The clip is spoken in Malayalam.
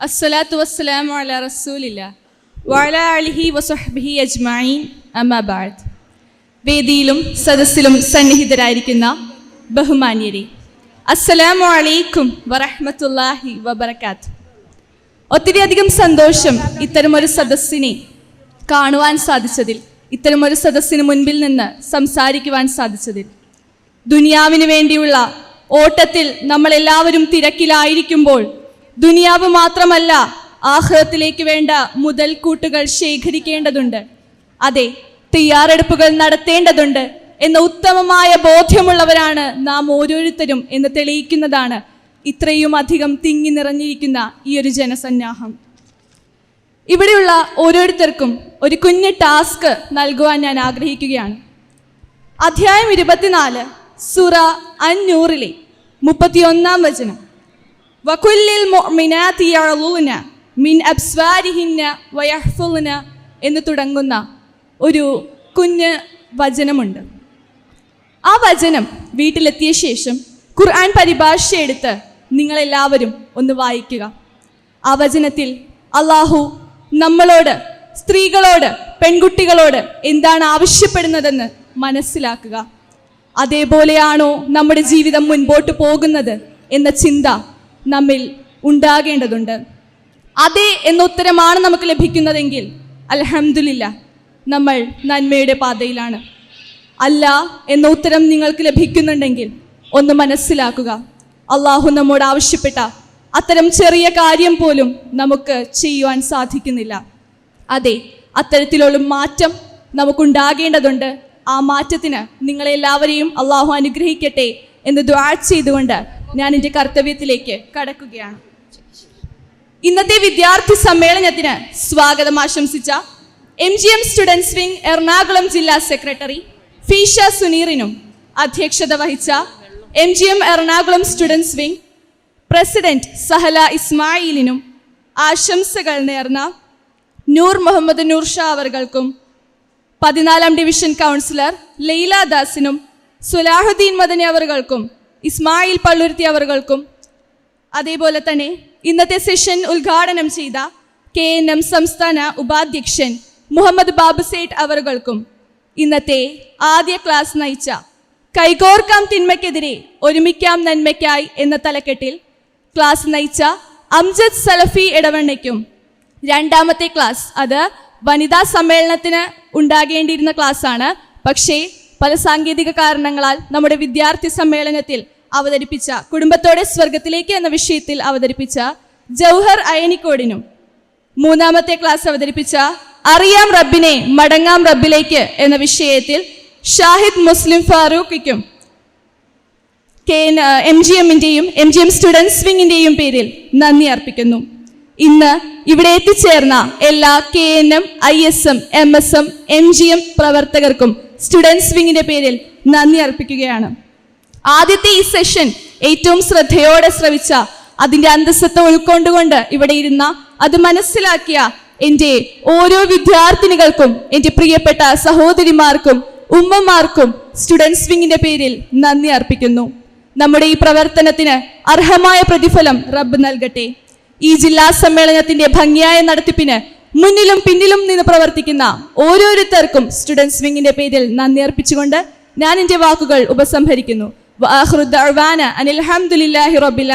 അസ്സലാത്തു വസ്സലാമു വേദിയിലും സദസ്സിലും സന്നിഹിതരായിരിക്കുന്ന ബഹുമാന്യരെ അസ്സലാമു അലൈക്കും വറഹ്മത്തുള്ളാഹി വബറകാത്ത്. ഒത്തിരിയധികം സന്തോഷം ഇത്തരമൊരു സദസ്സിനെ കാണുവാൻ സാധിച്ചതിൽ ഇത്തരമൊരു സദസ്സിന് മുൻപിൽ നിന്ന് സംസാരിക്കുവാൻ സാധിച്ചതിൽ ദുനിയാവിന് വേണ്ടിയുള്ള ഓട്ടത്തിൽ നമ്മൾ എല്ലാവരും തിരക്കിലായിരിക്കുമ്പോൾ ദുനിയാവ് മാത്രമല്ല ആഹ്ലത്തിലേക്ക് വേണ്ട മുതൽക്കൂട്ടുകൾ ശേഖരിക്കേണ്ടതുണ്ട്. അതെ തയ്യാറെടുപ്പുകൾ നടത്തേണ്ടതുണ്ട് എന്ന ഉത്തമമായ ബോധ്യമുള്ളവരാണ് നാം ഓരോരുത്തരും എന്ന് തെളിയിക്കുന്നതാണ് ഇത്രയും അധികം തിങ്ങി നിറഞ്ഞിരിക്കുന്ന ഈ ഒരു ജനസന്നാഹം. ഇവിടെയുള്ള ഓരോരുത്തർക്കും ഒരു കുഞ്ഞ് ടാസ്ക് നൽകുവാൻ ഞാൻ ആഗ്രഹിക്കുകയാണ്. അധ്യായം ഇരുപത്തിനാല് സുറ അഞ്ഞൂറിലെ മുപ്പത്തിയൊന്നാം വചനം. മിൻ അബ്സ്വാരിഹിന്ന എന്ന് തുടങ്ങുന്ന ഒരു കുഞ്ഞ് വചനമുണ്ട്. ആ വചനം വീട്ടിലെത്തിയ ശേഷം ഖുർആൻ പരിഭാഷയെടുത്ത് നിങ്ങളെല്ലാവരും ഒന്ന് വായിക്കുക. ആ വചനത്തിൽ അള്ളാഹു നമ്മളോട് സ്ത്രീകളോട് പെൺകുട്ടികളോട് എന്താണ് ആവശ്യപ്പെടുന്നതെന്ന് മനസ്സിലാക്കുക. അതേപോലെയാണോ നമ്മുടെ ജീവിതം മുൻപോട്ട് പോകുന്നത് എന്ന ചിന്ത നമ്മിൽ ഉണ്ടാകേണ്ടതുണ്ട്. അതെ എന്ന ഉത്തരമാണ് നമുക്ക് ലഭിക്കുന്നതെങ്കിൽ അൽഹംദുലില്ല നമ്മൾ നന്മയുടെ പാതയിലാണ്. അല്ല എന്ന ഉത്തരം നിങ്ങൾക്ക് ലഭിക്കുന്നുണ്ടെങ്കിൽ ഒന്ന് മനസ്സിലാക്കുക. അള്ളാഹു നമ്മോട് ആവശ്യപ്പെട്ട അത്തരം ചെറിയ കാര്യം പോലും നമുക്ക് ചെയ്യുവാൻ സാധിക്കുന്നില്ല. അതെ അത്തരത്തിലുള്ള മാറ്റം നമുക്കുണ്ടാകേണ്ടതുണ്ട് ആ മാറ്റത്തിന് നിങ്ങളെല്ലാവരെയും അള്ളാഹു അനുഗ്രഹിക്കട്ടെ എന്ന് ദ്വാ ചെയ്തുകൊണ്ട് ഞാൻ എന്റെ കർത്തവ്യത്തിലേക്ക് കടക്കുകയാണ്. ഇന്നത്തെ വിദ്യാർത്ഥി സമ്മേളനത്തിന് സ്വാഗതം ആശംസിച്ച M G M students wing Ernakulam ജില്ലാ സെക്രട്ടറി ഫീഷ സുനീറിനും അധ്യക്ഷത വഹിച്ച M G M Ernakulam students wing president Sahala ഇസ്മായിലിനും ആശംസകൾ നേർന്ന നൂർ മുഹമ്മദ് നൂർ ഷാ അവർകൾക്കും പതിനാലാം ഡിവിഷൻ കൗൺസിലർ ലൈല ദാസിനും സുലാഹുദ്ദീൻ മദനി അവർകൾക്കും ഇസ്മായിൽ പള്ളുരുത്തി അവർകൾക്കും അതേപോലെ തന്നെ ഇന്നത്തെ സെഷൻ ഉദ്ഘാടനം ചെയ്ത കെ എൻ എം സംസ്ഥാന ഉപാധ്യക്ഷൻ മുഹമ്മദ് ബാബു സേഠ് അവർകൾക്കും ഇന്നത്തെ ആദ്യ ക്ലാസ് നയിച്ച കൈകോർക്കാം തിന്മയ്ക്കെതിരെ ഒരുമിക്കാം നന്മയ്ക്കായി എന്ന തലക്കെട്ടിൽ ക്ലാസ് നയിച്ച അംജദ് സലഫി ഇടവണ്ണയ്ക്കും രണ്ടാമത്തെ ക്ലാസ് അത് വനിതാ സമ്മേളനത്തിന് ഉണ്ടാകേണ്ടിയിരുന്ന ക്ലാസ്സാണ്. പക്ഷേ പല സാങ്കേതിക കാരണങ്ങളാൽ നമ്മുടെ വിദ്യാർത്ഥി സമ്മേളനത്തിൽ അവതരിപ്പിച്ച കുടുംബത്തോടെ സ്വർഗത്തിലേക്ക് എന്ന വിഷയത്തിൽ അവതരിപ്പിച്ച ജൗഹർ അയനിക്കോടിനും മൂന്നാമത്തെ ക്ലാസ് അവതരിപ്പിച്ച അറിയാം റബ്ബിനെ മടങ്ങാം റബ്ബിലേക്ക് എന്ന വിഷയത്തിൽ ഷാഹിദ് മുസ്ലിം ഫാറൂഖിക്കും കെ എം ജി എമ്മിന്റെയും എം ജി എം സ്റ്റുഡൻസ് വിങ്ങിന്റെയും പേരിൽ നന്ദി അർപ്പിക്കുന്നു. ഇന്ന് ഇവിടെ എത്തിച്ചേർന്ന എല്ലാ K N M I S M M S M M G M പ്രവർത്തകർക്കും സ്റ്റുഡൻസ് വിങ്ങിന്റെ പേരിൽ നന്ദി അർപ്പിക്കുകയാണ്. ആദ്യത്തെ ഈ സെഷൻ ഏറ്റവും ശ്രദ്ധയോടെ ശ്രവിച്ച അതിന്റെ അന്തസ്സത്ത ഉൾക്കൊണ്ടുകൊണ്ട് ഇവിടെ ഇരുന്ന അത് മനസ്സിലാക്കിയ എന്റെ ഓരോ വിദ്യാർത്ഥിനികൾക്കും എന്റെ പ്രിയപ്പെട്ട സഹോദരിമാർക്കും ഉമ്മമാർക്കും സ്റ്റുഡൻസ് വിങ്ങിന്റെ പേരിൽ നന്ദി അർപ്പിക്കുന്നു. നമ്മുടെ ഈ പ്രവർത്തനത്തിന് അർഹമായ പ്രതിഫലം റബ്ബ് നൽകട്ടെ. ഈ ജില്ലാ സമ്മേളനത്തിന്റെ ഭംഗിയായ നടത്തിപ്പിന് മുന്നിലും പിന്നിലും നിന്ന് പ്രവർത്തിക്കുന്ന ഓരോരുത്തർക്കും സ്റ്റുഡൻസ് വിങ്ങിന്റെ പേരിൽ നന്ദി അർപ്പിച്ചുകൊണ്ട് ഞാൻ എന്റെ വാക്കുകൾ ഉപസംഹരിക്കുന്നു. വആഖിറു ദഅ്വാന അനിൽ ഹംദുലില്ലാഹി റബ്ബിൽ